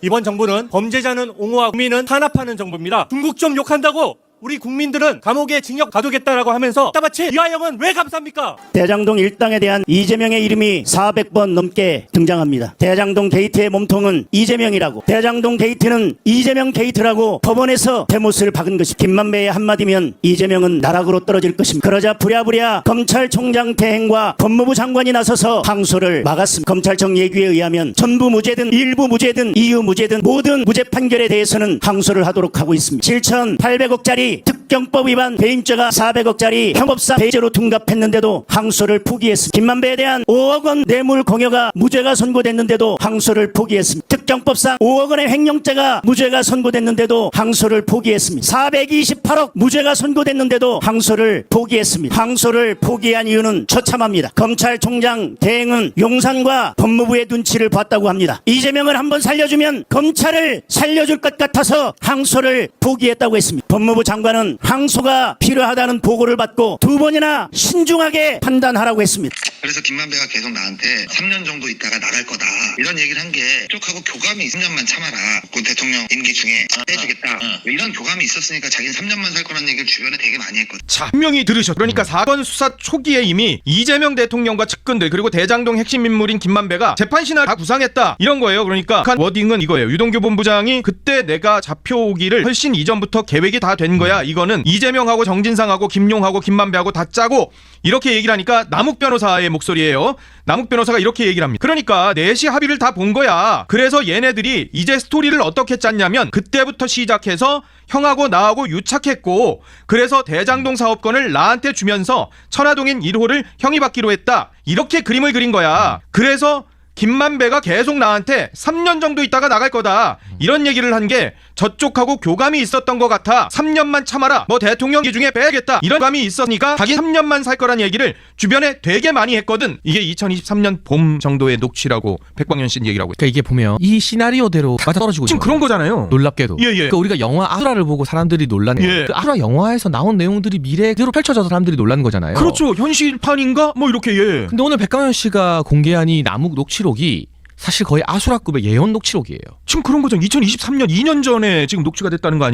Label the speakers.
Speaker 1: 이번 정부는 범죄자는 옹호하고 국민은 탄압하는 정부입니다. 중국 좀 욕한다고 우리 국민들은 감옥에 징역 가두겠다라고 하면서 따바치 이하영은 왜 감쌉니까?
Speaker 2: 대장동 일당에 대한 이재명의 이름이 400번 넘게 등장합니다. 대장동 게이트의 몸통은 이재명이라고 대장동 게이트는 이재명 게이트라고 법원에서 대못을 박은 것이 김만배의 한마디면 이재명은 나락으로 떨어질 것입니다. 그러자 부랴부랴 검찰총장 대행과 법무부 장관이 나서서 항소를 막았습니다. 검찰청 얘기에 의하면 전부 무죄든 일부 무죄든 이유 무죄든 모든 무죄 판결에 대해서는 항소를 하도록 하고 있습니다. 7,800억짜리 특경법 위반 배임죄가 400억짜리 형법상 배제로 둔갑했는데도 항소를 포기했습니다. 김만배에 대한 5억 원 뇌물 공여가 무죄가 선고됐는데도 항소를 포기했습니다. 특경법상 5억 원의 횡령죄가 무죄가 선고됐는데도 항소를 포기했습니다. 428억 무죄가 선고됐는데도 항소를 포기했습니다. 항소를 포기한 이유는 처참합니다. 검찰총장 대행은 용산과 법무부의 눈치를 봤다고 합니다. 이재명을 한번 살려주면 검찰을 살려줄 것 같아서 항소를 포기했다고 했습니다. 법무부 장관은 항소가 필요하다는 보고를 받고 두 번이나 신중하게 판단하라고 했습니다.
Speaker 3: 그래서 김만배가 계속 나한테 3년 정도 있다가 나갈 거다 이런 얘기를 한 게 쪽하고 교감이 3년만 참아라 군 대통령 임기 중에 빼주겠다 이런 교감이 있었으니까 자기는 3년만 살 거라는 얘기를 주변에 되게 많이 했거든
Speaker 4: 자, 분명히 들으셨. 그러니까 사건 수사 초기에 이미 이재명 대통령과 측근들 그리고 대장동 핵심 인물인 김만배가 재판 신화 다 구상했다. 이런 거예요. 그러니까 북한 워딩은 이거예요. 유동규 본부장이 그때 내가 잡혀오기를 훨씬 이전부터 계획이 다 된 거야. 이거는 이재명하고 정진상하고 김용하고 김만배하고 다 짜고 이렇게 얘기를 하니까 남욱 변호사의 목소리예요. 남욱 변호사가 이렇게 얘기를 합니다. 그러니까 넷이 합의를 다 본 거야. 그래서 얘네들이 이제 스토리를 어떻게 짰냐면 그때부터 시작해서 형하고 나하고 유착했고 그래서 대장동 사업권을 나한테 주면서 천화동인 1호를 형이 받기로 했다. 이렇게 그림을 그린 거야. 그래서 김만배가 계속 나한테 3년 정도 있다가 나갈 거다. 이런 얘기를 한 게 저쪽하고 교감이 있었던 것 같아. 3년만 참아라. 뭐 대통령 기 중에 빼야겠다. 이런 감이 있었으니까 자기 3년만 살 거란 얘기를 주변에 되게 많이 했거든. 이게 2023년 봄 정도의 녹취라고 백광현 씨 얘기라고.
Speaker 5: 그러니까 이게 보면 이 시나리오대로 맞아 떨어지고
Speaker 4: 지금
Speaker 5: 있는
Speaker 4: 그런. 거잖아요.
Speaker 5: 놀랍게도.
Speaker 4: 예, 예.
Speaker 5: 그러니까 우리가 영화 아수라를 보고 사람들이 놀란
Speaker 4: 예.
Speaker 5: 그 아수라 영화에서 나온 내용들이 미래대로 펼쳐져서 사람들이 놀란 거잖아요.
Speaker 4: 그렇죠. 현실판인가? 뭐 이렇게 예.
Speaker 5: 근데 오늘 백강현 씨가 공개한 이 남욱 녹취록이 사실 거의 아수라급의 예언 녹취록이에요.
Speaker 4: 지금 그런 거죠. 2023년 2년 전에 지금 녹취가 됐다는 거 아니에요?